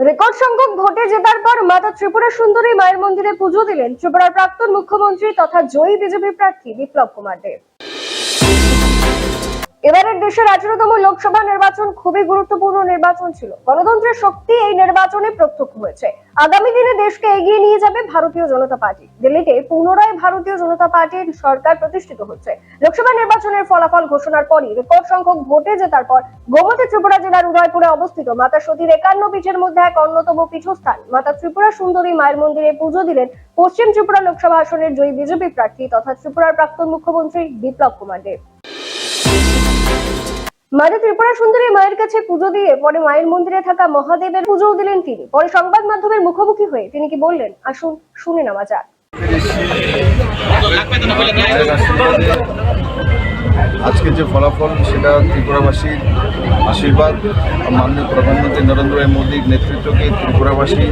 Record সংখ্যক ভোটে জেতার পর মাতা ত্রিপুরা সুন্দরী মায়ের মন্দিরে পুজো দিলেন ত্রিপুরার প্রাক্তন মুখ্যমন্ত্রী তথা জয়ী বিজেপি প্রার্থী বিপ্লব কুমার দেব। এবারের দেশের আঠারোতম লোকসভা নির্বাচন খুবই গুরুত্বপূর্ণ নির্বাচন ছিল। গণতন্ত্রের শক্তি এই নির্বাচনে প্রত্যক্ষ হয়েছে। আগামী দিনে দেশকে এগিয়ে নিয়ে যাবে ভারতীয় জনতা পার্টি। দিল্লিতে পুনরায় ভারতীয় জনতা পার্টির সরকার প্রতিষ্ঠিত হচ্ছে। লোকসভা নির্বাচনের ফলাফল ঘোষণার পরই রেকর্ড সংখ্যক ভোটে জেতার পর গোমতী ত্রিপুরা জেলার উদয়পুরে অবস্থিত মাতা সতীর একান্ন পীঠের মধ্যে এক অন্যতম পীঠস্থান। মাতা ত্রিপুরা সুন্দরী মায়ের মন্দিরে পুজো দিলেন পশ্চিম ত্রিপুরা লোকসভা আসনের জয়ী বিজেপি প্রার্থী তথা ত্রিপুরার প্রাক্তন মুখ্যমন্ত্রী বিপ্লব কুমার দেব। মায়ের ত্রিপুরা সুন্দরী মায়ের কাছে পুজো দিয়ে পরে মায়ের মন্দিরে থাকা মহাদেবের পুজো দিলেন তিনি। পরে সংবাদ মাধ্যমের মুখোমুখি হয়ে তিনি কি বললেন? আসুন, শুনে নেওয়া যাক। আজকে যে ফলাফল, সেটা ত্রিপুরাবাসীর আশীর্বাদ। মাননীয় প্রধানমন্ত্রী নরেন্দ্র মোদীর নেতৃত্বকে ত্রিপুরাবাসী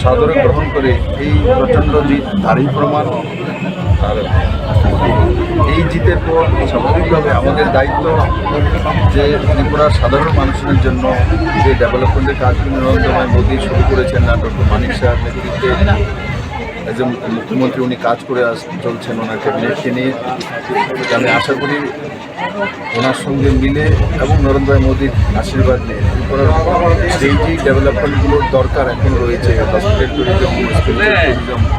সাদরে গ্রহণ করে এই প্রচণ্ড জিত তারই প্রমাণ আর এই জিতের পর স্বাভাবিকভাবে আমাদের দায়িত্ব যে ত্রিপুরার সাধারণ মানুষের জন্য যে ডেভেলপমেন্টের কাজগুলো নরেন্দ্র মোদী শুরু করেছেন না ডক্টর মানিক শাহের নেতৃত্বে একজন মুখ্যমন্ত্রী উনি কাজ করে আস, চলছেন ওনার ক্যাবিনেটকে নিয়ে। আমি আশা করি ওনার সঙ্গে মিলে এবং নরেন্দ্র ভাই মোদীর আশীর্বাদ নিয়ে ত্রিপুরার যেই ডেভেলপমেন্টগুলোর দরকার এখন রয়েছে। হসপিটাল ট্যুরিজম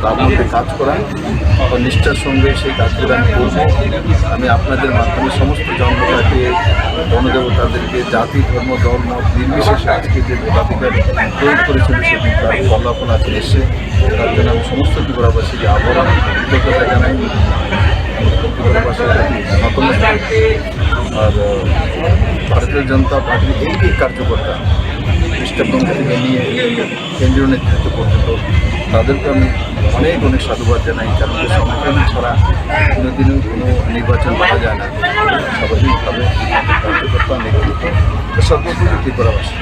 তার মধ্যে কাজ করা। নিষ্ঠার সঙ্গে সেই কাজগুলো আমি করব। আমি আপনাদের মাধ্যমে সমস্ত জন্মটাকে গণদেবতাদেরকে জাতি, ধর্ম, দল, মত নির্বিশেষে আজকে যে ভোটাধিকার প্রয়োগ করেছিল সেদিন তার ফলাফল আছে এসে তার জন্য আমি সমস্ত ত্রিপুরাবাসীকে আবরণ কৃতজ্ঞতা জানাই। ত্রিপুরাবাসীর প্রতি নতমস্তক। আর ভারতীয় জনতা পার্টির এই যে কার্যকর্তা খ্রিস্টপন্থ থেকে নিয়ে কেন্দ্রীয় নেতৃত্ব পর্যন্ত তাদেরকে আমি অনেক অনেক সাধুবাদ জানাই, কারণ যে সংগঠন ছাড়া কোনোদিনও কোনো নির্বাচন করা যায় না। স্বাভাবিকভাবে কার্যকর্তা নেতৃত্ব সর্বোপরি ত্রিপুরাবাসী।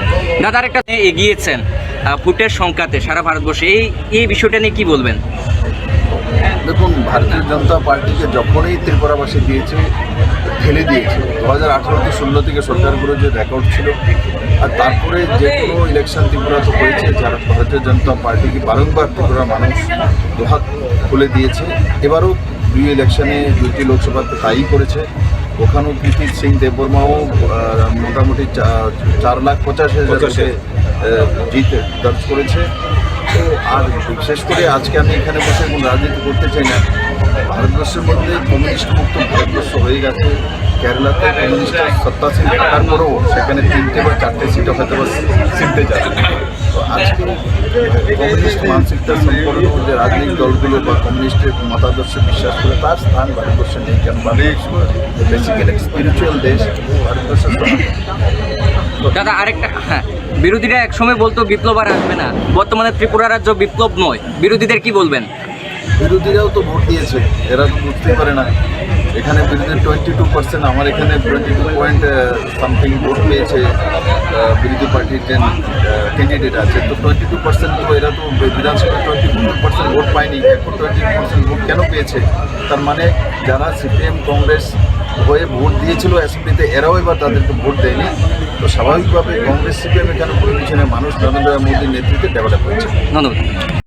দাদা একটা এগিয়েছেন। ভোটের সংখ্যাতে সারা ভারতবর্ষে এই এই বিষয়টা নিয়ে কি বলবেন? দেখুন ভারতীয় জনতা পার্টিকে যখনই ত্রিপুরাবাসী দিয়েছে ঠেলে দিয়েছে দু হাজার আঠেরোতে ষোলো থেকে সরকারগুলো যে রেকর্ড ছিল আর তারপরে যে কোনো ইলেকশন ত্রিপুরাতে হয়েছে যারা ভারতীয় জনতা পার্টিকে বারংবার ত্রিপুরার মানুষ দুহাত খুলে দিয়েছে এবারও দুই ইলেকশনে দুইটি লোকসভাতে তাই করেছে। ওখানেও প্রীতি সিং দেববর্মাও মোটামুটি চার লাখ পঁচাশি হাজার জিত দর্জ করেছে। তো আর বিশেষ করে আজকে আমি এখানে বসে কোনো রাজনীতি করতে চাই না। ভারতবর্ষের মধ্যে কমিউনিস্ট মুক্ত ভারতবর্ষ হয়ে গেছে। কেরালাতে কমিউনিস্টের সত্তাসীন থাকার পরেও সেখানে তিনটে বা চারটে সিটও হয়তো বা সিটতে যাবে। তো আজকে কমিউনিস্ট মানসিকতা সম্পন্ন যে রাজনৈতিক দলগুলো বা কমিউনিস্টের মতাদর্শে বিশ্বাস করে তার স্থান ভারতবর্ষে নেই কারণ ভারতবর্ষ বেসিক্যালি স্পিরিচুয়াল দেশ, ভারতবর্ষের দাদা, আরেকটা হ্যাঁ বিরোধীরা একসময় বলতো বিপ্লব আর আসবে না। বর্তমানে ত্রিপুরা রাজ্য বিপ্লব নয় বিরোধীদের কি বলবেন? বিরোধীরাও তো ভোট দিয়েছে। এরা তো বুঝতে পারে না। এখানে বিরোধী টোয়েন্টি টু পার্সেন্ট আমার এখানে twenty two point something vote পেয়েছে বিরোধী পার্টির যে ক্যান্ডিডেট আছে। তো টোয়েন্টি টু পার্সেন্ট তো এরা তো বিধানসভায় টোয়েন্টি টু পার্সেন্ট ভোট পায়নি। এখন টোয়েন্টি টু পার্সেন্ট ভোট কেন পেয়েছে? তার মানে যারা সিপিএম, কংগ্রেস হয়ে ভোট দিয়েছিল এসপিতে এরাও এবার তাদেরকে ভোট দেয়নি। তো স্বাভাবিকভাবে কংগ্রেস সিপিএম এখানে পরিবেশনের মানুষ নরেন্দ্র মোদীর নেতৃত্বে ডেভেলপ হয়েছে? ধন্যবাদ।